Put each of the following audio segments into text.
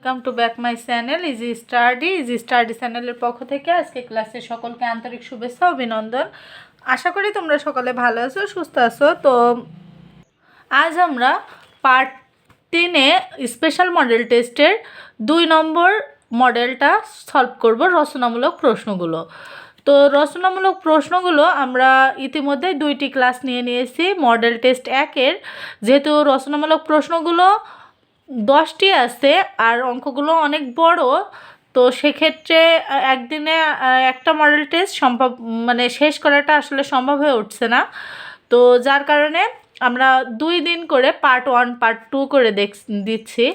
Welcome to back my channel easy study easy study চ্যানেলের পক্ষ থেকে আজকে ক্লাসে সকলকে আন্তরিক শুভেচ্ছা, অভিনন্দন। আশা করি তোমরা সকলে ভালো আছো, সুস্থ আছো। তো আজ আমরা পার্ট টেনে স্পেশাল মডেল টেস্টের দুই নম্বর মডেলটা সলভ করব রচনামূলক প্রশ্নগুলো। তো রচনামূলক প্রশ্নগুলো আমরা ইতিমধ্যে দুইটি ক্লাস নিয়ে নিয়েছি মডেল টেস্ট একের যেহেতু রচনামূলক প্রশ্নগুলো দশটি আছে আর অঙ্কগুলো অনেক বড়। তো সেক্ষেত্রে একদিনে একটা মডেল টেস্ট সম্ভব মানে শেষ করাটা আসলে সম্ভব হয়ে উঠছে না। তো যার কারণে আমরা দুই দিন করে পার্ট ওয়ান পার্ট টু করে দেখ, দিচ্ছি।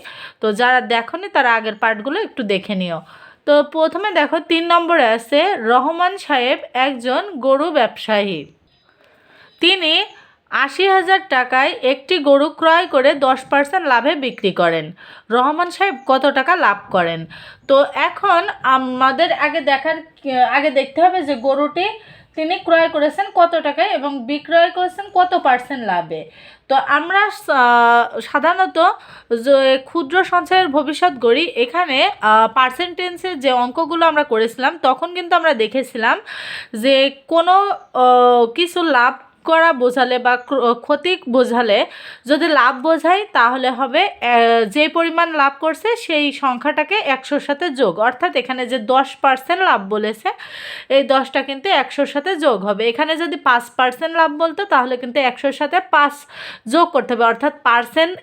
তো যারা দেখনি তারা আগের পার্টগুলো একটু দেখে নিও। তো প্রথমে দেখো তিন নম্বরে আছে, রহমান সাহেব একজন গরু ব্যবসায়ী। তিনি আশি হাজার টাকায় একটি গরু ক্রয় করে দশ পার্সেন্ট লাভে বিক্রি করেন। রহমান সাহেব কত টাকা লাভ করেন? তো এখন আমাদের আগে দেখার, আগে দেখতে হবে যে গরুটি তিনি ক্রয় করেছেন কত টাকায় এবং বিক্রয় করেছেন কত পার্সেন্ট লাভে। তো আমরা সাধারণত যে ক্ষুদ্র সঞ্চয়ের ভবিষ্যৎ গড়ি, এখানে পার্সেন্টেন্সের যে অঙ্কগুলো আমরা করেছিলাম, তখন কিন্তু আমরা দেখেছিলাম যে কোনো কিছু লাভ করা বোঝালে বা ক্ষতি বোঝালে যদি লাভ বোঝাই তাহলে হবে যে পরিমাণ লাভ করছে সেই সংখ্যাটাকে একশোর সাথে যোগ। অর্থাৎ এখানে যে দশ পার্সেন্ট লাভ বলেছে, এই দশটা কিন্তু একশোর সাথে যোগ হবে। এখানে যদি পাঁচ পার্সেন্ট লাভ বলতো, তাহলে কিন্তু একশোর সাথে পাঁচ যোগ করতে হবে। অর্থাৎ পার্সেন্ট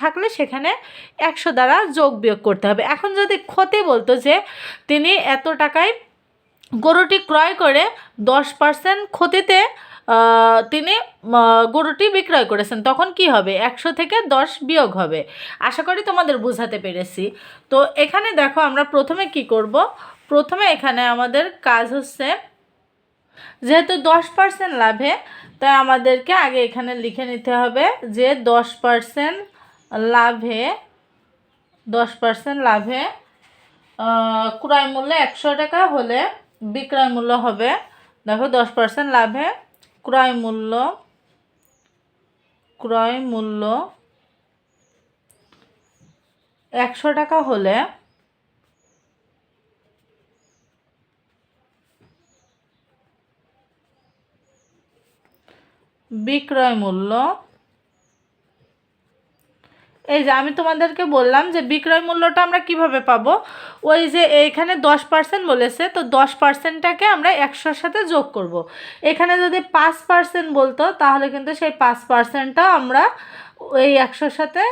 থাকলে সেখানে একশো দ্বারা যোগ বিয়োগ করতে হবে। এখন যদি ক্ষতি বলতো যে তিনি এত টাকায় গরুটি ক্রয় করে দশ পার্সেন্ট ক্ষতিতে তিনি গরুটি বিক্রয় করেছেন। তখন কি হবে? একশো থেকে দশ বিয়োগ হবে। আশা করি তোমাদের বোঝাতে পেরেছি। তো এখানে দেখো আমরা প্রথমে কি করব? প্রথমে এখানে আমাদের কাজ হচ্ছে, যেহেতু দশ পার্সেন্ট লাভে, তাই আমাদেরকে আগে এখানে লিখে নিতে হবে যে দশ পার্সেন্ট লাভে, দশ পার্সেন্ট লাভে ক্রয় মূল্য একশো টাকা হলে বিক্রয় মূল্য হবে, দেখো দশ পার্সেন্ট লাভে ক্রয় মূল্য ক্রয় মূল্য একশো টাকা হলে বিক্রয় মূল্য এই যে আমি তোমাদেরকে বললাম যে বিক্রয় মূল্যটা আমরা কীভাবে পাবো? ওই যে এইখানে দশ পার্সেন্ট বলেছে, তো দশ পার্সেন্টটাকে আমরা একশোর সাথে যোগ করব। এখানে যদি পাঁচ পার্সেন্ট বলতো, তাহলে কিন্তু সেই পাঁচ পার্সেন্টটা আমরা ওই একশোর সাথে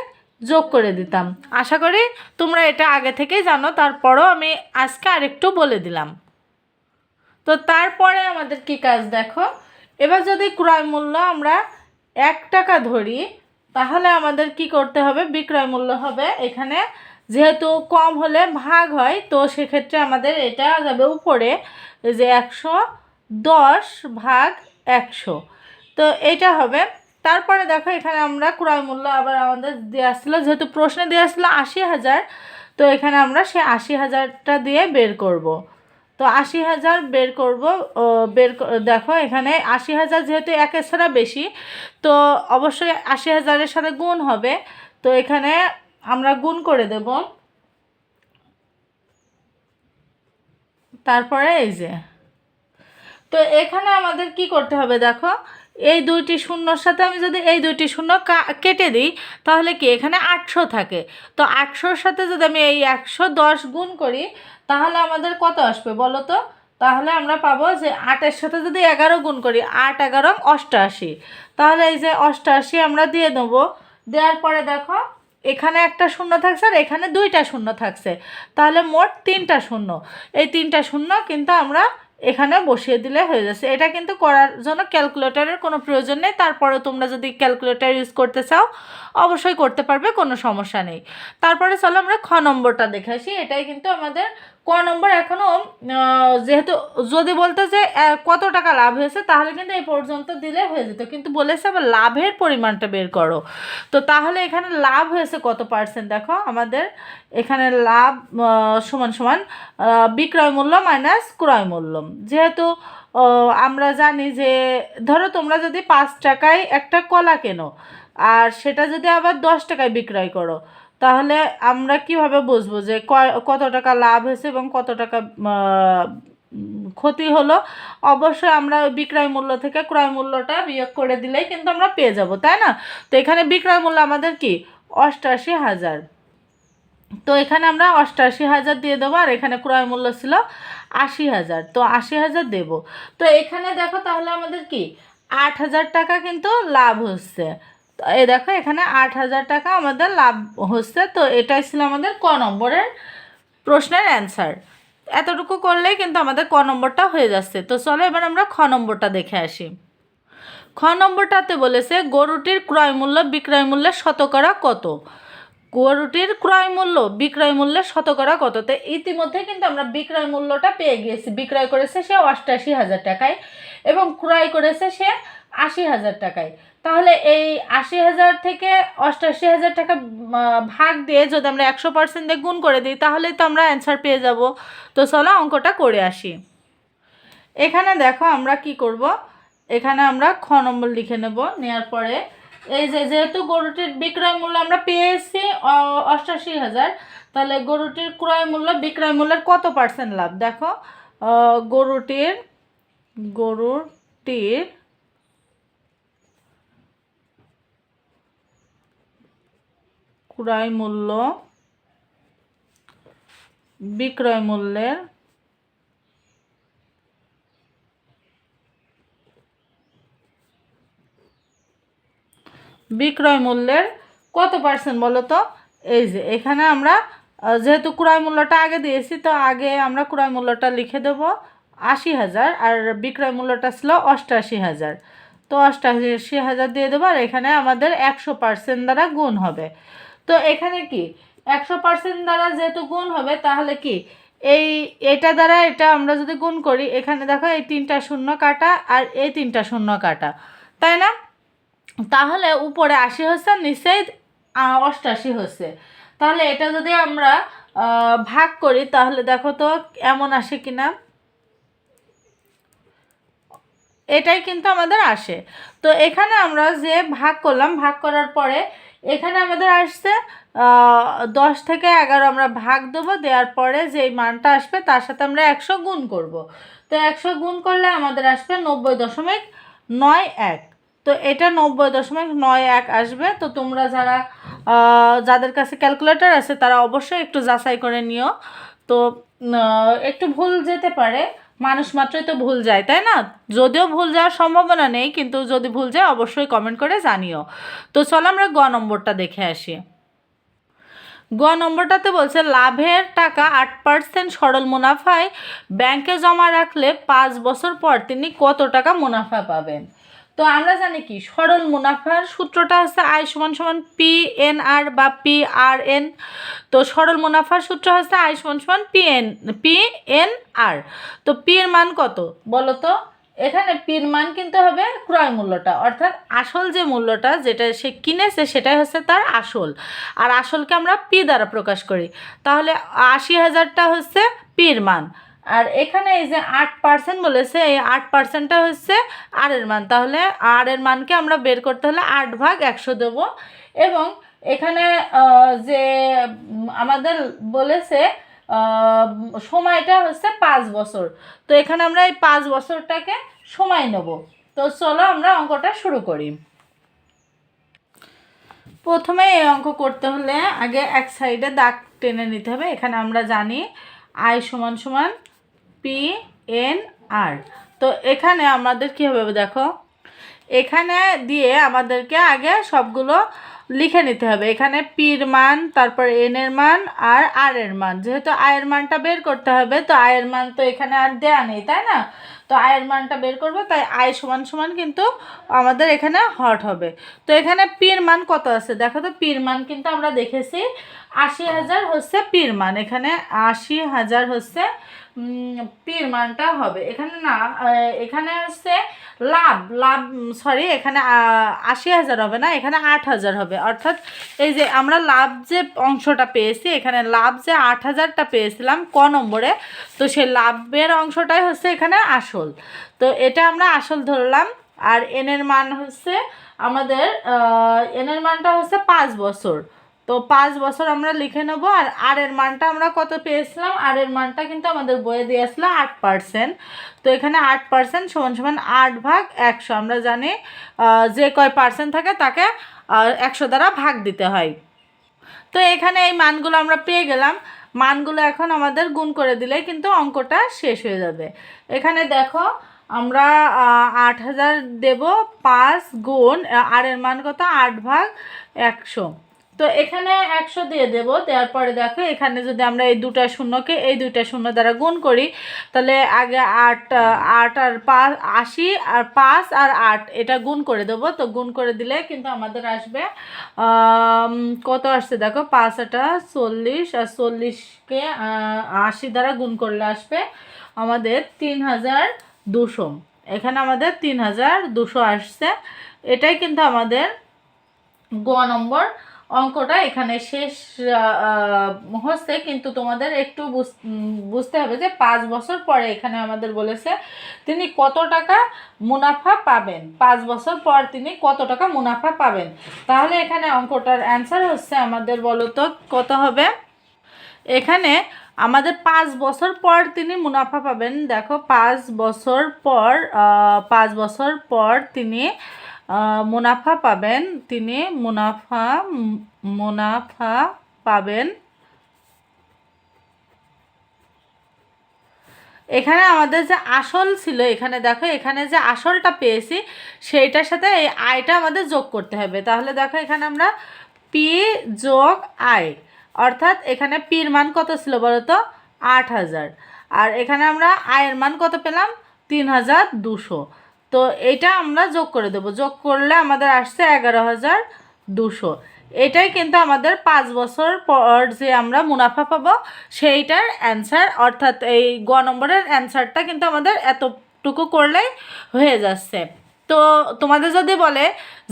যোগ করে দিতাম। আশা করি তোমরা এটা আগে থেকেই জানো, তারপরও আমি আজকে আরেকটু বলে দিলাম। তো তারপরে আমাদের কি কাজ দেখো? এবার যদি ক্রয় মূল্য আমরা এক টাকা ধরি তাহলে আমাদের কি করতে হবে? বিক্রয় মূল্য হবে এখানে। যেহেতু কম হলে ভাগ হয়, তো সেক্ষেত্রে আমাদের এটা যাবে উপরে যে একশো দশ ভাগ একশো। তো এটা হবে। তারপরে দেখো এখানে আমরা ক্রয় মূল্য আবার আমাদের দেওয়া ছিল যেহেতু প্রশ্নে দেওয়া ছিল আশি হাজার, তো এখানে আমরা সে আশি হাজারটা দিয়ে বের করব। তো আশি হাজার বের করব বের দেখো এখানে আশি হাজার যেহেতু একের ছাড়া বেশি, তো অবশ্যই আশি হাজারের সাথে গুণ হবে। তো এখানে আমরা গুণ করে দেব। তারপরে এই যে, তো এখানে আমাদের কি করতে হবে দেখো এই দুইটি শূন্যর সাথে আমি যদি এই দুইটি শূন্য কেটে দিই, তাহলে কি এখানে আটশো থাকে? তো আটশোর সাথে যদি আমি এই একশো দশ গুণ করি, তাহলে আমাদের কত আসবে বলো তো? তাহলে আমরা পাবো যে আটের সাথে যদি এগারো গুণ করি, আট এগারো অষ্টআশি তাহলে এই যে অষ্টআশি আমরা দিয়ে দেবো। দেওয়ার পরে দেখো, এখানে একটা শূন্য থাকছে আর এখানে দুইটা শূন্য থাকছে। তাহলে মোট তিনটা শূন্য। এই তিনটা শূন্য কিন্তু আমরা এখানে বসিয়ে দিলে হয়ে যাচ্ছে। এটা কিন্তু করার জন্য ক্যালকুলেটারের কোনো প্রয়োজন নেই। তারপরে তোমরা যদি ক্যালকুলেটার ইউজ করতে চাও, অবশ্যই করতে পারবে, কোনো সমস্যা নেই। তারপরে চলো আমরা খ নম্বরটা দেখে আসি। এটাই কিন্তু আমাদের ক নম্বর এখনও যেহেতু যদি বলতো যে কত টাকা লাভ হয়েছে, তাহলে কিন্তু এই পর্যন্ত দিলে হয়ে যেত। কিন্তু বলেছে আবার লাভের পরিমাণটা বের করো। তো তাহলে এখানে লাভ হয়েছে কত পার্সেন্ট দেখো? আমাদের এখানে লাভ সমান সমান বিক্রয় মূল্য মাইনাস ক্রয় মূল্য। যেহেতু আমরা জানি যে, ধরো তোমরা যদি পাঁচ টাকায় একটা কলা কেনো, আর সেটা যদি আবার দশ টাকায় বিক্রয় করো তাহলে আমরা কীভাবে বুঝব যে কত টাকা লাভ হয়েছে এবং কত টাকা ক্ষতি হলো? অবশ্যই আমরা বিক্রয় মূল্য থেকে ক্রয় মূল্যটা বিয়োগ করে দিলেই কিন্তু আমরা পেয়ে যাব, তাই না? তো এখানে বিক্রয় মূল্য আমাদের কি? অষ্টাশি হাজার। তো এখানে আমরা অষ্টাশি হাজার দিয়ে দেবো, আর এখানে ক্রয় মূল্য ছিল আশি হাজার। তো আশি হাজার দেবো। তো এখানে দেখো তাহলে আমাদের কি? আট হাজার টাকা কিন্তু লাভ হচ্ছে। এই দেখো, এখানে আট হাজার টাকা আমাদের লাভ হচ্ছে। তো এটাই ছিল আমাদের ক নম্বরের প্রশ্নের অ্যান্সার এতটুকু করলেই কিন্তু আমাদের ক নম্বরটা হয়ে যাচ্ছে। তো চলো এবার আমরা খ নম্বরটা দেখে আসি। খ নম্বরটাতে বলেছে, গরুটির ক্রয় মূল্য, বিক্রয় মূল্যের শতকরা কত? গরুটির ক্রয় মূল্য, বিক্রয় মূল্যের শতকরা কত? তো ইতিমধ্যে কিন্তু আমরা বিক্রয় মূল্যটা পেয়ে গিয়েছি। বিক্রয় করেছে সে অষ্টাশি হাজার টাকায় এবং ক্রয় করেছে সে আশি হাজার টাকায়। তাহলে এই আশি হাজার থেকে অষ্টাশি হাজার টাকা ভাগ দিয়ে যদি আমরা একশো পার্সেন্ট দিয়ে গুণ করে দিই, তাহলেই তো আমরা অ্যান্সার পেয়ে যাব। তো চলো অঙ্কটা করে আসি। এখানে দেখো আমরা কি করব? এখানে আমরা খ নম্বর লিখে নেব নেওয়ার পরে এই যে যেহেতু গরুটির বিক্রয় মূল্য আমরা পেয়েছি অষ্টাশি হাজার, তাহলে গরুটির ক্রয় মূল্য, বিক্রয় মূল্যের কত পার্সেন্ট লাভ? দেখো গরুটির গরুটির ক্রয় মূল্য, বিক্রয় মূল্যের বিক্রয় মূল্যের কত পার্সেন্ট বলো তো? এই যে, এখানে আমরা যেহেতু ক্রয় মূল্যটা আগে দিয়েছি, তো আগে আমরা ক্রয় মূল্যটা লিখে দেবো আশি হাজার, আর বিক্রয় মূল্যটা ছিল অষ্টাশি হাজার। তো অষ্টাশি হাজার দিয়ে দেবো, আর এখানে আমাদের একশো পার্সেন্ট দ্বারা গুণ হবে। তো এখানে কি? একশো পার্সেন্ট দ্বারা যেহেতু গুণ হবে, তাহলে কি? এই, এটা দ্বারা এটা আমরা যদি গুণ করি, এখানে দেখো এই তিনটা শূন্য কাটা আর এই তিনটা শূন্য কাটা, তাই না? তাহলে উপরে আশি হচ্ছে নিচেই অষ্টাশি হচ্ছে। তাহলে এটা যদি আমরা ভাগ করি, তাহলে দেখো তো এমন আসে কিনা? এটাই কিন্তু আমাদের আসে। তো এখানে আমরা যে ভাগ করলাম, ভাগ করার পরে এখানে আমাদের আসছে দশ থেকে এগারো আমরা ভাগ দেবো, দেওয়ার পরে যেই মানটা আসবে তার সাথে আমরা একশো গুণ করব। তো একশো গুণ করলে আমাদের আসবে নব্বই দশমিক নয় এক। তো এটা নব্বই দশমিক নয় এক আসবে। তো তোমরা যারা যাদের কাছে ক্যালকুলেটর আছে তারা অবশ্যই একটু যাচাই করে নিও। তো একটু ভুল যেতে পারে। মানুষ মাত্রই তো ভুল যায়, তাই না? যদিও ভুল যাওয়ার সম্ভাবনা নেই, কিন্তু যদি ভুল যায় অবশ্যই কমেন্ট করে জানিও। তো চলো আমরা গ নম্বরটা দেখে আসি। গ নম্বরটাতে বলছে, লাভের টাকা আট পার্সেন্ট সরল মুনাফায় ব্যাংকে জমা রাখলে পাঁচ বছর পর তিনি কত টাকা মুনাফা পাবেন? তো আমরা জানি কি, সরল মুনাফার সূত্রটা হচ্ছে আয় সমান সমান পি এন আর বা পি আর এন তো সরল মুনাফার সূত্র হচ্ছে আয় সমান সমান P N P N R তো পি এর মান কত? বলো তো এখানে পির মান কিন্তু হবে ক্রয় মূল্যটা, অর্থাৎ আসল যে মূল্যটা যেটা সে কিনেছে সেটাই হচ্ছে তার আসল। আর আসলকে আমরা পি দ্বারা প্রকাশ করি। তাহলে আশি হাজারটা হচ্ছে পির মান। আর এখানে এই যে আট পার্সেন্ট বলেছে, এই আট পার্সেন্টটা হচ্ছে আর এর মান। তাহলে আর এর মানকে আমরা বের করতে হলে আট ভাগ একশো দেবো। এবং এখানে যে আমাদের বলেছে সময়টা হচ্ছে পাঁচ বছর। তো এখানে আমরা এই পাঁচ বছরটাকে সময় নেব। তো চলো আমরা অঙ্কটা শুরু করি। প্রথমে এই অঙ্ক করতে হলে আগে এক সাইডে দাগ টেনে নিতে হবে। এখানে আমরা জানি আয় সমান সমান পি এন আর তো এখানে আমাদের কী হবে দেখো? এখানে দিয়ে আমাদেরকে আগে সবগুলো লিখে নিতে হবে। এখানে পির মান, তারপর এন এর মান আর আর এর মান। যেহেতু আয়ের মানটা বের করতে হবে, তো আয়ের মান তো এখানে আর দেয়া নেই, তাই না? তো আয়ের মানটা বের করব, তাই আয় সমান সমান কিন্তু আমাদের এখানে হট হবে। তো এখানে পির মান কত আছে? দেখো তো পির মান কিন্তু আমরা দেখেছি আশি হাজার হচ্ছে পির মান। এখানে আশি হাজার হচ্ছে পির মানটা হবে। এখানে না এখানে হচ্ছে লাভ লাভ সরি এখানে আশি হাজার হবে না, এখানে আট হাজার হবে। অর্থাৎ এই যে আমরা লাভ যে অংশটা পেয়েছি, এখানে লাভ যে আট হাজারটা পেয়েছিলাম ক নম্বরে, তো সেই লাভের অংশটাই হচ্ছে এখানে আসল। তো এটা আমরা আসল ধরলাম, আর এনের মান হচ্ছে আমাদের এনের মানটা হচ্ছে পাঁচ বছর। তো পাঁচ বছর আমরা লিখে নেব, আর আর এর মানটা আমরা কত পেয়েছিলাম? আর এর মানটা কিন্তু আমাদের বইয়ে দিয়ে আসলো আট পার্সেন্ট। তো এখানে আট পার্সেন্ট সমান সমান আট ভাগ একশো। আমরা জানি যে কয় পার্সেন্ট থাকে তাকে একশো দ্বারা ভাগ দিতে হয়। তো এখানে এই মানগুলো আমরা পেয়ে গেলাম। মানগুলো এখন আমাদের গুণ করে দিলে কিন্তু অঙ্কটা শেষ হয়ে যাবে। এখানে দেখো, আমরা আট হাজার দেবো পাঁচ গুণ আর এর মান কত? আট ভাগ একশো। তো এখানে একশো দিয়ে দেব, দেওয়ার পরে দেখো এখানে যদি আমরা এই দুটা শূন্যকে এই দুইটা শূন্য দ্বারা গুণ করি, তাহলে আগে আট আট আর পাঁচ আশি আর পাঁচ আর আট, এটা গুণ করে দেবো। তো গুণ করে দিলে কিন্তু আমাদের আসবে কত আসছে দেখো? পাঁচ আটা চল্লিশ আর চল্লিশকে আশি দ্বারা গুণ করলে আসবে আমাদের তিন হাজার দুশো। এখানে আমাদের তিন হাজার দুশো আসছে। এটাই কিন্তু আমাদের গ নম্বর অঙ্কটা এখানে শেষ হচ্ছে কিন্তু তোমাদের একটু বুঝ- বুঝতে হবে যে পাঁচ বছর পরে এখানে আমাদের বলেছে তিনি কত টাকা মুনাফা পাবেন। পাঁচ বছর পর তিনি কত টাকা মুনাফা পাবেন। তাহলে এখানে অঙ্কটার অ্যান্সার হচ্ছে আমাদের বলো তো কত হবে? এখানে আমাদের পাঁচ বছর পর তিনি মুনাফা পাবেন। দেখো, পাঁচ বছর পর পাঁচ বছর পর তিনি মুনাফা পাবেন, তিনি মুনাফা মুনাফা পাবেন। এখানে আমাদের যে আসল ছিল, এখানে দেখো, এখানে যে আসলটা পেয়েছি, সেইটার সাথে এই আয়টা আমাদের যোগ করতে হবে। তাহলে দেখো, এখানে আমরা পি যোগ আয় অর্থাৎ এখানে পির মান কত ছিল বলো তো? আট হাজার। আর এখানে আমরা আয়ের মান কত পেলাম? তিন হাজার দুশো। তো এটা আমরা যোগ করে দেবো। যোগ করলে আমাদের আসছে এগারো হাজার দুশো। এটাই কিন্তু আমাদের পাঁচ বছর পর যে আমরা মুনাফা পাবো, সেইটার অ্যান্সার অর্থাৎ এই গ নম্বরের অ্যান্সারটা কিন্তু আমাদের এতটুকু করলেই হয়ে যাচ্ছে। তো তোমাদের যদি বলে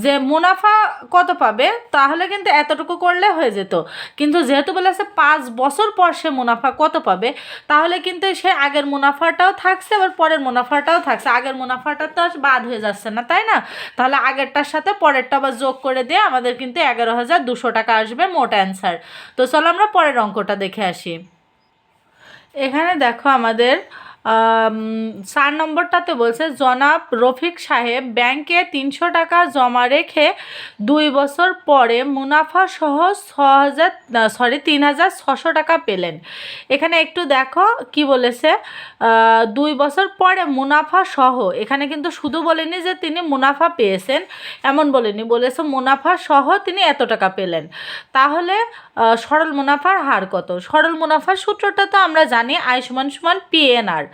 যে মুনাফা কত পাবে তাহলে কিন্তু এতটুকু করলে হয়ে যেত। কিন্তু যেহেতু বলেছে পাঁচ বছর পর সে মুনাফা কত পাবে তাহলে কিন্তু সে আগের মুনাফাটাও থাকছে আবার পরের মুনাফাটাও থাকছে। আগের মুনাফাটা তো আর বাদ হয়ে যাচ্ছে না তাই না? তাহলে আগেরটার সাথে পরেরটা আবার যোগ করে দিয়ে আমাদের কিন্তু এগারো হাজার দুশো টাকা আসবে মোট অ্যান্সার। তো চলো আমরা পরের অঙ্কটা দেখে আসি। এখানে দেখো আমাদের আম, চার নম্বরটাতে বলছে, জনাব রফিক সাহেব, ব্যাংকে তিনশো টাকা জমা রেখে দুই বছর পরে মুনাফা সহ ছ হাজার সরি তিন হাজার ছশো টাকা পেলেন। এখানে একটু দেখো কি বলেছে দুই বছর পরে মুনাফা সহ। এখানে কিন্তু শুধু বলেনি যে তিনি মুনাফা পেয়েছেন, এমন বলেনি, বলেছে মুনাফা সহ তিনি এত টাকা পেলেন। তাহলে সরল মুনাফার হার কত? সরল মুনাফার সূত্রটা তো আমরা জানি আয় সমান সমান পিএনআর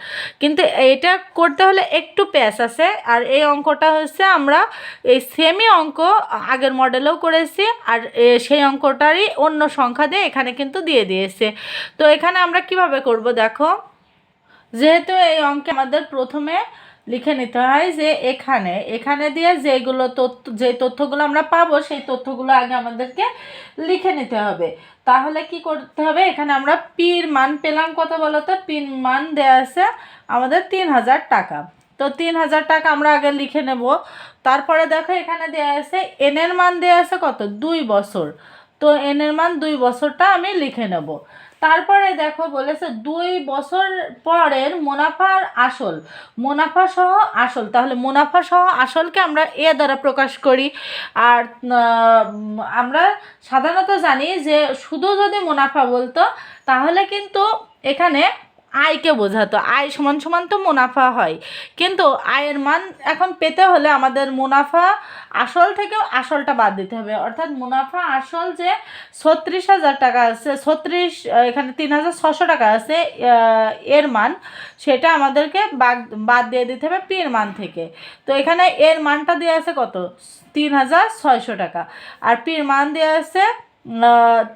কিন্তু এটা করতে হলে একটু প্যাস আছে। আর এই অঙ্কটা হচ্ছে আমরা এই সেমি অঙ্ক আগের মডেলেও করেছি আর সেই অঙ্কটারই অন্য সংখ্যা দিয়ে এখানে কিন্তু দিয়ে দিয়েছে। তো এখানে আমরা কীভাবে করব দেখো? যেহেতু এই অঙ্কে আমাদের প্রথমে লিখে নিতে হয় যে এখানে এখানে দিয়ে যেগুলো তথ্য, যে তথ্যগুলো আমরা পাবো, সেই তথ্যগুলো আগে আমাদেরকে লিখে নিতে হবে। তাহলে কি করতে হবে? এখানে আমরা পির মান পেলাম কত বলো তো? পির মান দেওয়া আছে আমাদের তিন হাজার টাকা। তো তিন হাজার টাকা আমরা আগে লিখে নেব। তারপরে দেখো এখানে দেওয়া আছে এনের মান দেওয়া আছে কত? দুই বছর। তো এনের মান দুই বছরটা আমি লিখে নেব। তারপরে দেখো বলেছে দুই বছর পরের মুনাফার আসল, মুনাফা সহ আসল। তাহলে মুনাফা সহ আসলকে আমরা এ দ্বারা প্রকাশ করি। আর আমরা সাধারণত জানি যে শুধু যদি মুনাফা বলতো, তাহলে কিন্তু এখানে আয়কে বোঝাতো। আয় সমান সমান তো মুনাফা হয়। কিন্তু আয়ের মান এখন পেতে হলে আমাদের মুনাফা আসল থেকেও আসলটা বাদ দিতে হবে। অর্থাৎ মুনাফা আসল যে ছত্রিশ হাজার টাকা আছে, ছত্রিশ এখানে তিন হাজার ছশো টাকা আছে এর মান, সেটা আমাদেরকে বাদ বাদ দিয়ে দিতে হবে পির মান থেকে। তো এখানে এর মানটা দেওয়া আছে কত? তিন হাজার ছয়শো টাকা। আর পির মান দেওয়া আছে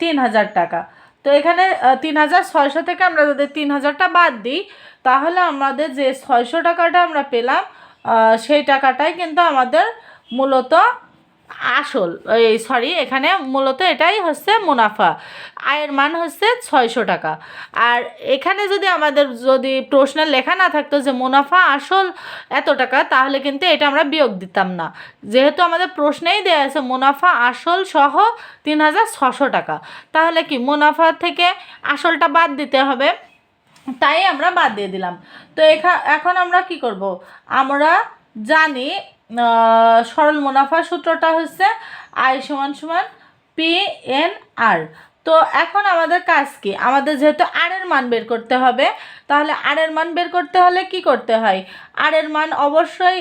তিন হাজার টাকা। তো এখানে তিন হাজার ছয়শো থেকে আমরা যদি তিন হাজারটা বাদ দিই, তাহলে আমাদের যে ছয়শো টাকাটা আমরা পেলাম সেই টাকাটাই কিন্তু আমাদের মূলত আসল, এই সরি এখানে মূলত এটাই হচ্ছে মুনাফা। আয়ের মান হচ্ছে ছয়শো টাকা। আর এখানে যদি আমাদের যদি প্রশ্নে লেখা না থাকতো যে মুনাফা আসল এত টাকা, তাহলে কিন্তু এটা আমরা বিয়োগ দিতাম না। যেহেতু আমাদের প্রশ্নেই দেওয়া আছে মুনাফা আসল সহ তিন হাজার ছশো টাকা। তাহলে কি মুনাফা থেকে আসলটা বাদ দিতে হবে? তাই আমরা বাদ দিয়ে দিলাম। তো এখা, এখন আমরা কি করব? আমরা জানি সরল মুনাফা সূত্রটা হচ্ছে আয় সমান সমান পি এন আর তো এখন আমাদের কাজ কি? আমাদের যেহেতু আর এর মান বের করতে হবে, তাহলে আর এর মান বের করতে হলে কি করতে হয়? আর এর মান অবশ্যই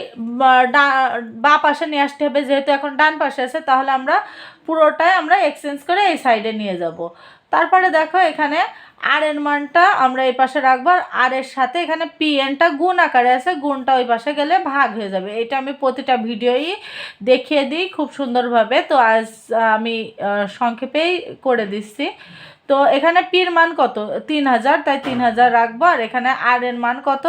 বা পাশে নিয়ে আসতে হবে, যেহেতু এখন ডান পাশে আছে, তাহলে আমরা পুরোটাই আমরা এক্সচেঞ্জ করে এই সাইডে নিয়ে যাব। তারপরে দেখো এখানে আর এর মানটা আমরা এই পাশে রাখব, আর আর এর সাথে এখানে পি এনটা গুণ আকারে আছে, গুণটা ওই পাশে গেলে ভাগ হয়ে যাবে। এটা আমি প্রতিটা ভিডিওই দেখিয়ে দিই খুব সুন্দরভাবে। তো আজ আমি সংক্ষেপেই করে দিচ্ছি। তো এখানে পির মান কত? তিন হাজার, তাই তিন হাজার রাখব। আর এখানে আর এর মান কত?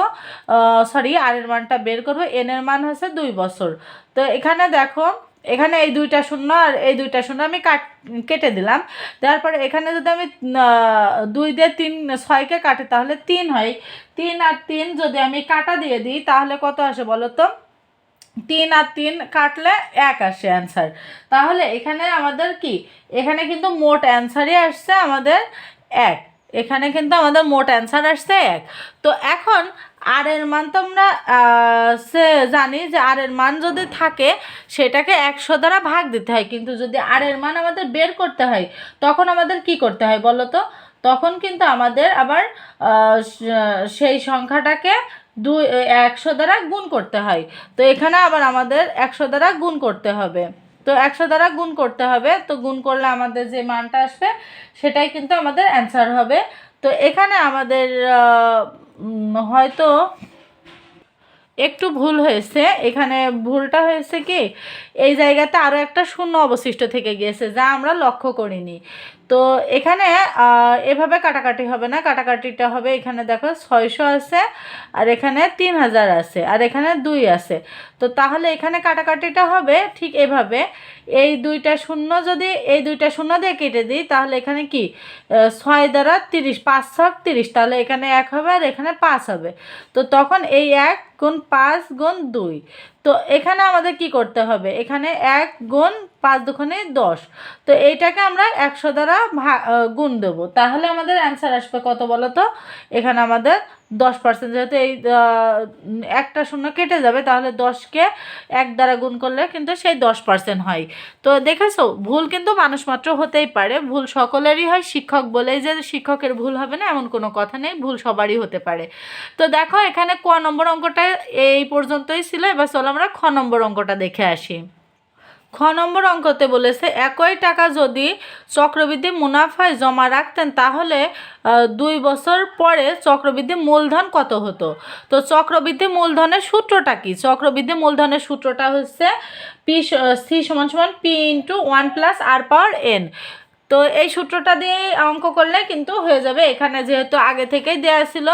সরি, আর এর মানটা বের করব। এন এর মান হচ্ছে দুই বছর। তো এখানে দেখো এখানে এই দুইটা শূন্য আর এই দুইটা শূন্য আমি কাট, কেটে দিলাম। তারপরে এখানে যদি আমি দুই দিয়ে তিন, ছয়কে কাটি, তাহলে তিন হয়। তিন আর তিন যদি আমি কাটা দিয়ে দিই, তাহলে কত আসে বলো তো? তিন আর তিন কাটলে এক আসে অ্যান্সার তাহলে এখানে আমাদের কি? এখানে কিন্তু মোট অ্যান্সারই আসছে আমাদের এক। এখানে কিন্তু আমাদের মোট অ্যান্সার আসছে এক। তো এখন আর এর মান তো আমরা সে জানি যে আর এর মান যদি থাকে, সেটাকে একশো দ্বারা ভাগ দিতে হয়। কিন্তু যদি আর এর মান আমাদের বের করতে হয়, তখন আমাদের কি করতে হয় বলো তো? তখন কিন্তু আমাদের আবার সেই সংখ্যাটাকে দুই, একশো দ্বারা গুণ করতে হয়। তো এখানে আবার আমাদের একশো দ্বারা গুণ করতে হবে। তো একশো দ্বারা গুণ করতে হবে। তো গুণ করলে আমাদের যে মানটা আসবে, সেটাই কিন্তু আমাদের অ্যান্সার হবে। তো এখানে আমাদের হয়তো একটু ভুল হয়েছে। এখানে ভুলটা হয়েছে কি? এই জায়গাতে আরও একটা শূন্য অবশিষ্ট থেকে গিয়েছে, যা আমরা লক্ষ্য করিনি। তো এখানে এভাবে কাটাকাটি হবে না। কাটাকাটিটা হবে এখানে দেখো ছয়শো আছে আর এখানে তিন হাজার আছে আর এখানে দুই আছে। তো তাহলে এখানে কাটাকাটিটা হবে ঠিক এভাবে। এই দুইটা শূন্য যদি, এই দুইটা শূন্য দিয়ে কেটে দিই, তাহলে এখানে কি? ছয় দ্বারা তিরিশ, পাঁচ ছক তিরিশ, তাহলে এখানে এক হবে আর এখানে পাঁচ হবে। তো তখন এই এক গুণ পাঁচ গুণ দুই। তো এখানে আমাদের কি করতে হবে? এখানে এক গুণ পাঁচ দুখানে দশ। তো এইটাকে আমরা একশো দ্বারা গুণ দেবো। তাহলে আমাদের অ্যান্সার আসবে কত বলো তো এখানে আমাদের দশ পার্সেন্ট যেহেতু এই একটা শূন্য কেটে যাবে, তাহলে দশকে এক দ্বারা গুণ করলে কিন্তু সেই দশ পার্সেন্ট হয়। তো দেখেছ, ভুল কিন্তু মানুষ মাত্র হতেই পারে। ভুল সকলেরই হয়, শিক্ষক বলেই যে শিক্ষকের ভুল হবে না, এমন কোনো কথা নেই, ভুল সবারই হতে পারে। তো দেখো, এখানে ক নম্বর অঙ্কটা এই পর্যন্তই ছিল, এবার চলো আমরা খ নম্বর অঙ্কটা দেখে আসি। খ নম্বর অঙ্কতে বলেছে, একই টাকা যদি চক্রবৃদ্ধি মুনাফায় জমা রাখতেন, তাহলে দুই বছর পরে চক্রবৃদ্ধি মূলধন কত হতো? তো চক্রবৃদ্ধি মূলধনের সূত্রটা কি? চক্রবৃদ্ধি মূলধনের সূত্রটা হচ্ছে পি সি সমান সমান P into one plus R power N. তো এই সূত্রটা দিয়ে অঙ্ক করলে কিন্তু হয়ে যাবে। এখানে যেহেতু আগে থেকেই দেওয়া ছিল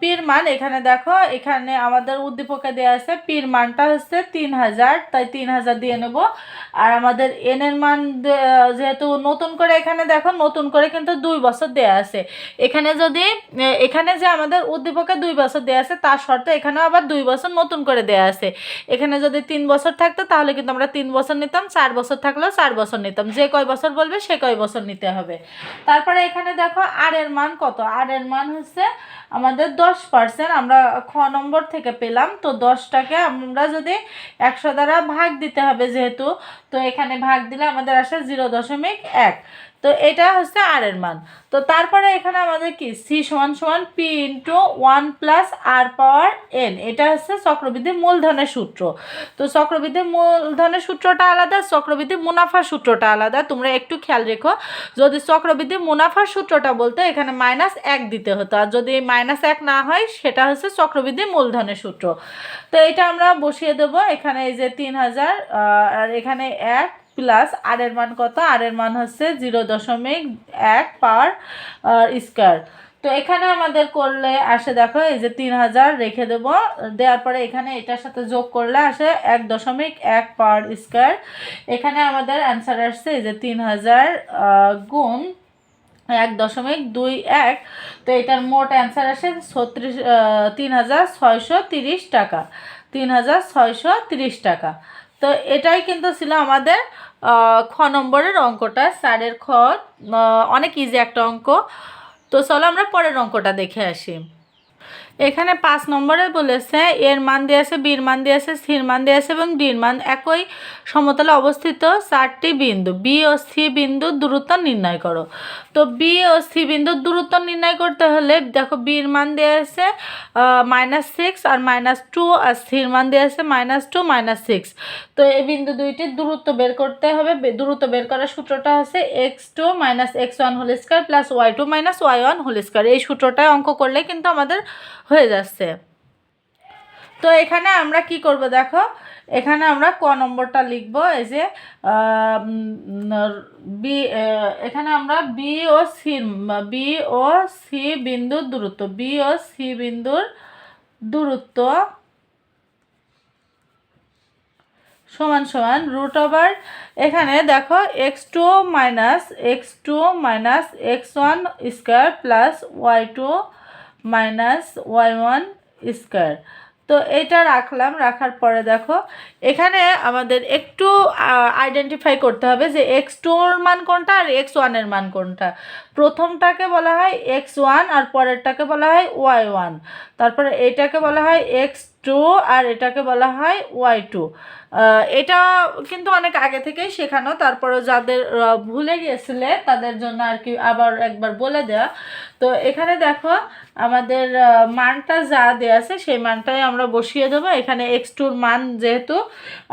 পির মান, এখানে দেখো, এখানে আমাদের উদ্দীপকে দেওয়া আছে, পির মানটা হচ্ছে তিন হাজার, তাই তিন হাজার দিয়ে নেব। আর আমাদের এনের মান যেহেতু নতুন করে এখানে দেখো, নতুন করে কিন্তু দুই বছর দেওয়া আছে। এখানে যদি এখানে যে আমাদের উদ্দীপকে দুই বছর দেওয়া আছে, তার শর্তে এখানেও আবার দুই বছর নতুন করে দেওয়া আছে। এখানে যদি তিন বছর থাকতো, তাহলে কিন্তু আমরা তিন বছর নিতাম, চার বছর থাকলেও চার বছর নিতাম। যে কয় বছর বলবে, সে কয় বছর নিতে হবে? তারপরে এখানে দেখো আর এর মান কত? আর এর মান হচ্ছে আমাদের দশ পার্সেন্ট আমরা খ নম্বর থেকে পেলাম, তো দশটাকে আমরা যদি একশো দ্বারা ভাগ দিতে হবে যেহেতু, তো এখানে ভাগ দিলে আমাদের আসে জিরো দশমিক এক। তো এটা হচ্ছে আর এর মান। তো তারপরে এখানে আমাদের কি? সি সমান সমান P into one plus R power N এটা হচ্ছে চক্রবৃদ্ধি মূলধনের সূত্র। তো চক্রবৃদ্ধি মূলধনের সূত্রটা আলাদা, চক্রবৃদ্ধি মুনাফার সূত্রটা আলাদা। তোমরা একটু খেয়াল রেখো, যদি চক্রবৃদ্ধি মুনাফার সূত্রটা বলতে এখানে মাইনাস এক দিতে হতো, আর যদি মাইনাস এক না হয়, সেটা হচ্ছে চক্রবৃদ্ধি মূলধনের সূত্র। তো এটা আমরা বসিয়ে দেবো। এখানে এই যে তিন হাজার আর এখানে এক প্লাস আর এর মান কত? আর এর মান হচ্ছে জিরো দশমিক এক পাওয়ার স্কোয়ার। তো এখানে আমাদের করলে আসে দেখো, এই যে তিন হাজার রেখে দেব। দেওয়ার পরে এখানে এটার সাথে যোগ করলে আসে এক দশমিক এক পার স্কোয়ার। এখানে আমাদের অ্যান্সার আসছে, এই যে তিন হাজার গুণ এক দশমিক দুই এক। তো এটার মোট অ্যান্সার আসে ছত্রিশ তিন হাজার ছয়শো তিরিশ টাকা। তিন হাজার ছয়শো তিরিশ টাকা। তো এটাই কিন্তু ছিল আমাদের খ নম্বরের অঙ্কটা, স্যারের খ অনেক ইজি একটা অঙ্ক। তো চলো আমরা পরের অঙ্কটা দেখে আসি। এখানে পাঁচ নম্বরে বলেছে, এর মান দিয়ে আছে, বির মান দিয়ে আছে সির মান দিয়ে আছে এবং ডির মান একই সমতলে অবস্থিত চারটি বিন্দু। বি ও সি বিন্দুর দূরত্ব নির্ণয় করো। তো বি ও সি বিন্দুর দূরত্ব নির্ণয় করতে হলে দেখো বির মান দিয়ে আছে মাইনাস সিক্স আর মাইনাস টু আর সির মান দিয়ে আছে মাইনাস টু মাইনাস সিক্স তো এই বিন্দু দুইটির দূরত্ব বের করতে হবে দূরত্ব বের করার সূত্রটা হচ্ছে X two minus X one whole square plus Y two minus Y one whole square এই সূত্রটায় অঙ্ক করলে কিন্তু আমাদের হয়ে যাচ্ছে। তো এখানে আমরা কি করব দেখো? এখানে আমরা ক নম্বরটা লিখব, এই যে বি এখানে আমরা B O C B O C বিন্দুর দূরত্ব বি ও সি বিন্দুর দূরত্ব সমান সমান রুট ওভার এখানে দেখো X two minus X two minus X one square plus Y two minus Y one square তো এটা রাখলাম, রাখার পরে দেখো, এখানে আমাদের একটু আইডেন্টিফাই করতে হবে যে এক্স টুর মান কোনটা আর এক্স ওয়ানের মান কোনটা। প্রথমটাকে বলা হয় এক্স ওয়ান আর পরেরটাকে বলা হয় ওয়াই ওয়ান তারপরে এটাকে বলা হয় এক্স টু আর এটাকে বলা হয় ওয়াই টু এটা কিন্তু অনেক আগে থেকেই শেখানো। তারপরে যাদের ভুলে গিয়েছিলে, তাদের জন্য আর কি আবার একবার বলে দেওয়া তো এখানে দেখো, আমাদের মানটা যা দেওয়া আছে, সেই মানটাই আমরা বসিয়ে দেবো। এখানে এক্স টুর মান যেহেতু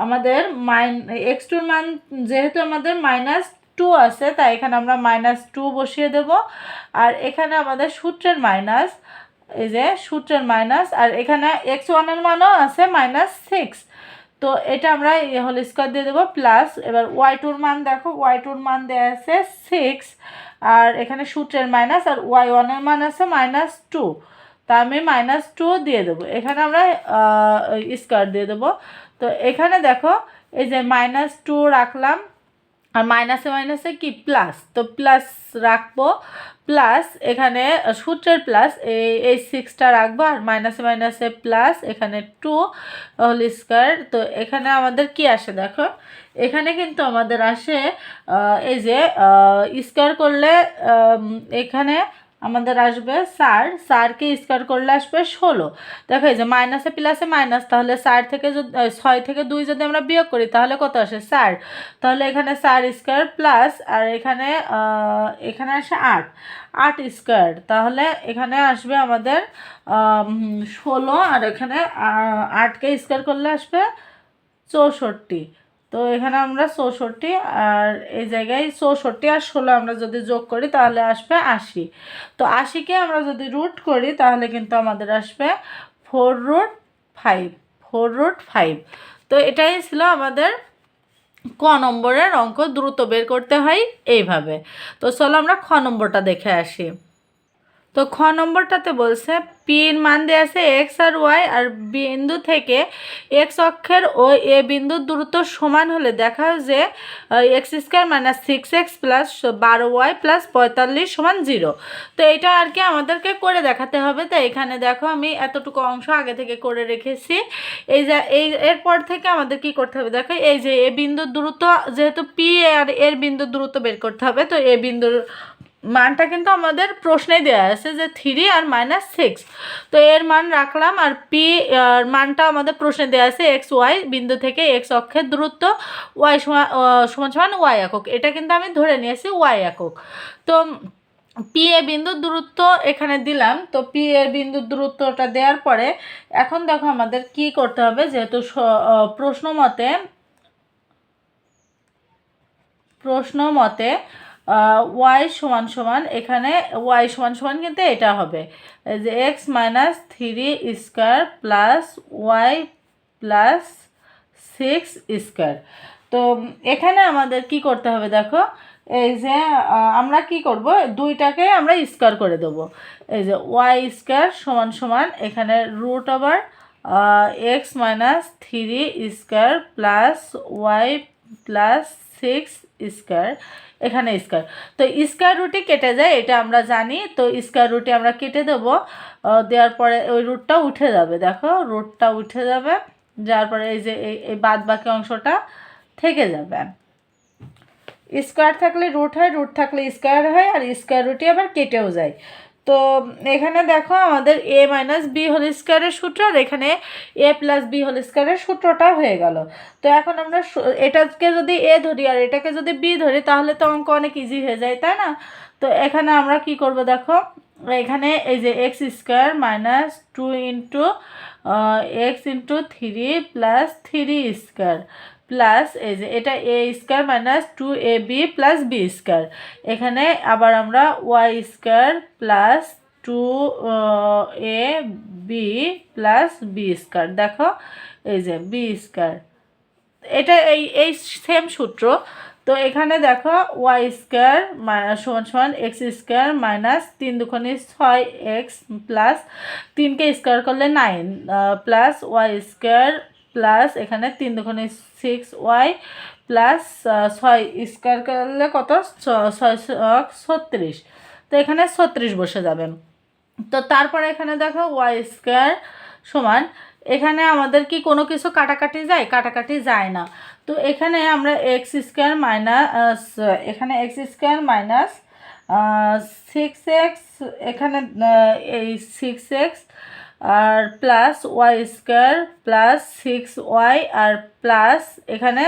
আমাদের মাইন এক্স টুর মান যেহেতু আমাদের মাইনাস টু আছে, তাই এখানে আমরা মাইনাস টু বসিয়ে দেব। আর এখানে আমাদের সূত্রের মাইনাস এই যে সূত্রের মাইনাস আর এখানে এক্স ওয়ানের মানও আছে মাইনাস সিক্স তো এটা আমরা হোল স্কোয়ার দিয়ে দেবো প্লাস এবার ওয়াই টুর মান দেখো ওয়াই টুর মান দেওয়া আছে সিক্স আর এখানে সূত্রের মাইনাস আর ওয়াই ওয়ানের মান আছে মাইনাস টু তা আমি মাইনাস টু দিয়ে দেবো। এখানে আমরা স্কোয়ার দিয়ে দেবো। তো এখানে দেখো, এই যে মাইনাস টু রাখলাম আর মাইনাসে মাইনাসে কি? প্লাস তো প্লাস রাখব। প্লাস এখানে সূত্রের প্লাস এই এই সিক্সটা রাখব। আর মাইনাসে মাইনাসে প্লাস এখানে টু হোল স্কোয়ার তো এখানে আমাদের কি আসে দেখো? এখানে কিন্তু আমাদের আসে এই যে স্কোয়ার করলে এখানে আমাদের আসবে সার সারকে স্কোয়ার করলে আসবে ষোলো। দেখো এই যে মাইনাসে প্লাসে মাইনাস তাহলে সার থেকে যদি ছয় থেকে দুই যদি আমরা বিয়োগ করি, তাহলে কত আসে সার তাহলে এখানে সার স্কোয়ার প্লাস আর এখানে এখানে আসে আট। আট স্কোয়ার, তাহলে এখানে আসবে আমাদের ষোলো আর এখানে আটকে স্কোয়ার করলে আসবে চৌষট্টি। তো এখানে আমরা চৌষট্টি আর এই জায়গায় চৌষট্টি আর ষোলো আমরা যদি যোগ করি, তাহলে আসবে আশি। তো আশিকে আমরা যদি রুট করি, তাহলে কিন্তু আমাদের আসবে four root five four root five তো এটাই ছিল আমাদের ক নম্বরের অঙ্ক, দ্রুত বের করতে হয় এইভাবে। তো চলো আমরা খ নম্বরটা দেখে আসি। তো খ নম্বরটাতে বলছে পির মান দেওয়া আছে এক্স আর ওয়াই আর বিন্দু থেকে এক্স অক্ষের ও এ বিন্দুর দূরত্ব সমান হলে দেখা যে X square minus six X plus বারো ওয়াই প্লাস পঁয়তাল্লিশ সমান জিরো। তো এটা আর কি আমাদেরকে করে দেখাতে হবে। তো এখানে দেখো আমি এতটুকু অংশ আগে থেকে করে রেখেছি। এই যে, এই এরপর থেকে আমাদের কি করতে হবে? দেখো এই যে এ বিন্দুর দূরত্ব, যেহেতু পি আর এর বিন্দুর দূরত্ব বের করতে হবে, তো এ বিন্দুর মানটা কিন্তু আমাদের প্রশ্নেই দেওয়া আছে যে থ্রি আর মাইনাস সিক্স। তো এর মান রাখলাম আর পি আর মানটা আমাদের প্রশ্নে দেওয়া আছে এক্স ওয়াই বিন্দু থেকে এক্স অক্ষের দূরত্ব ওয়াই সমান সমান ওয়াই একক। এটা কিন্তু আমি ধরে নিয়েছি ওয়াই একক। তো পি এ বিন্দুর দূরত্ব এখানে দিলাম। তো পি এ বিন্দুর দূরত্বটা দেওয়ার পরে এখন দেখো আমাদের কি করতে হবে, যেহেতু প্রশ্ন মতে প্রশ্ন মতে ওয়াই সমান সমান, এখানে ওয়াই সমান সমান কিন্তু এটা হবে। যে X minus three square plus Y plus six square তো, এখানে আমাদের কি করতে হবে দেখো? এই যে আমরা কি করব? দুইটাকে আমরা স্কোয়ার করে দেবো। এই যে ওয়াই স্কোয়ার সমান সমান, এখানে রুট আবার X minus three square plus Y plus six square, এখানে স্কোয়ার। তো স্কোয়ার রুটে কেটে যায়, এটা আমরা জানি। তো স্কোয়ার রুটে আমরা কেটে দেব। দেওয়ার পরে ওই রুটটা উঠে যাবে, দেখো রুটটা উঠে যাবে। যার পরে এই যে এই বাদ বাকি অংশটা থেকে যাবে। স্কোয়ার থাকলে রুট হয় রুট থাকলে স্কোয়ার হয়, আর স্কোয়ার রুটি আবার কেটেও যায়। তো এখানে দেখো আমাদের এ মাইনাস বি হোল স্কোয়ারের সূত্র আর এখানে এ প্লাস বি হোল স্কোয়ারের সূত্রটা হয়ে গেল। তো এখন আমরা এটাকে যদি এ ধরি আর এটাকে যদি বি ধরি তাহলে তো অঙ্ক অনেক ইজি হয়ে যায়, তাই না? তো এখানে আমরা কি করব দেখো? এখানে এই যে X square minus two into X into three plus three square plus এই যে এটা A square minus two A B plus B square এখানে আবার আমরা Y square plus two A B plus B square দেখো, এই যে বি স্কোয়ার এটা এই এই সেম সূত্র। তো এখানে দেখো ওয়াই স্কোয়ার সমান সমান এক্স স্কোয়ার মাইনাস তিন দুখানি ছয় এক্স প্লাস তিনকে স্কোয়ার করলে nine plus Y square plus এখানে তিন দুখানি সিক্স ওয়াই প্লাস ছয় স্কোয়ার করলে কত? ছয় ছত্রিশ। তো এখানে ছত্রিশ বসে যাবে। তো তারপরে এখানে দেখো ওয়াই স্কোয়ার সমান। এখানে আমাদের কি কোনো কিছু কাটাকাটি যায়? কাটাকাটি যায় না। তো এখানে আমরা এক্স স্কোয়ার মাইনাস এখানে X square minus six X এখানে এই সিক্স এক্স আর plus Y square plus six Y আর প্লাস এখানে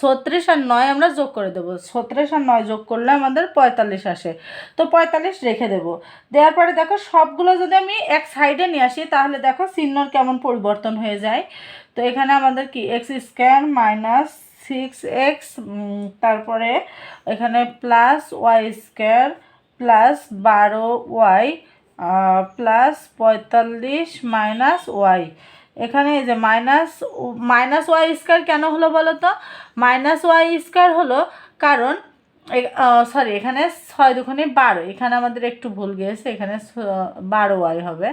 ছত্রিশ আর নয় আমরা যোগ করে দেবো। ছত্রিশ আর নয় যোগ করলে আমাদের পঁয়তাল্লিশ আসে। তো পঁয়তাল্লিশ রেখে দেবো। দেওয়ার পরে দেখো সবগুলো যদি আমি এক সাইডে নিয়ে আসি, তাহলে দেখো চিহ্নর কেমন পরিবর্তন হয়ে যায়। তো এখানে আমাদের কি? X square minus six X তারপরে এখানে প্লাস ওয়াই স্কোয়ার প্লাস বারো ওয়াই প্লাস পঁয়তাল্লিশ মাইনাস ওয়াই এখানে যে মাইনাস মাইনাস ওয়াই স্কোয়ার কেন হলো বলো তো মাইনাস ওয়াই স্কোয়ার হলো কারণ সরি এখানে ছয় দুখানে বারো। এখানে আমাদের একটু ভুল গিয়েছে, এখানে বারো ওয়াই হবে।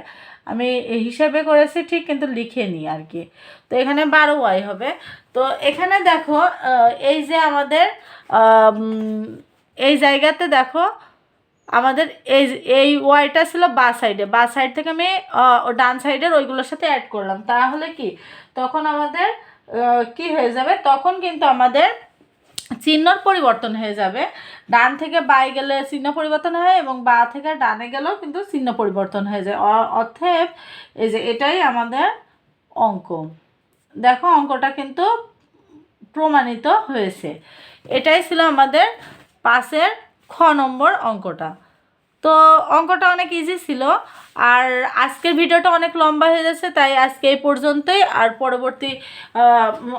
আমি এই হিসাবে করেছি ঠিক, কিন্তু লিখে নিই আর কি। তো এখানে বারো ওয়াই হবে। তো এখানে দেখো এই যে আমাদের এই জায়গাতে দেখো আমাদের এই এই ওয়াইটা ছিল বা সাইডে বা সাইড থেকে আমি ডান সাইডের ওইগুলোর সাথে অ্যাড করলাম। তাহলে কি? তখন আমাদের কি হয়ে যাবে? তখন কিন্তু আমাদের চিহ্নর পরিবর্তন হয়ে যাবে। ডান থেকে বাই গেলে চিহ্ন পরিবর্তন হয় এবং বা থেকে ডানে গেলেও কিন্তু চিহ্ন পরিবর্তন হয়ে যায়। অর্থেব এই যে এটাই আমাদের অঙ্ক। দেখো অঙ্কটা কিন্তু প্রমাণিত হয়েছে। এটাই ছিল আমাদের পাশের খ নম্বর অঙ্কটা। তো অঙ্কটা অনেক ইজি ছিল, আর আজকের ভিডিওটা অনেক লম্বা হয়ে যাচ্ছে, তাই আজকে এই পর্যন্তই। আর পরবর্তী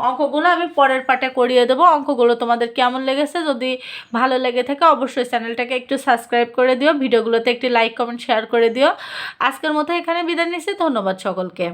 অঙ্কগুলো আমি পরের পাটে করিয়ে দেবো। অঙ্কগুলো তোমাদের কেমন লেগেছে, যদি ভালো লেগে থাকে, অবশ্যই চ্যানেলটাকে একটু সাবস্ক্রাইব করে দিও। ভিডিওগুলোতে একটি লাইক কমেন্ট শেয়ার করে দিও। আজকের মতো এখানে বিদায় নিচ্ছি। ধন্যবাদ সকলকে।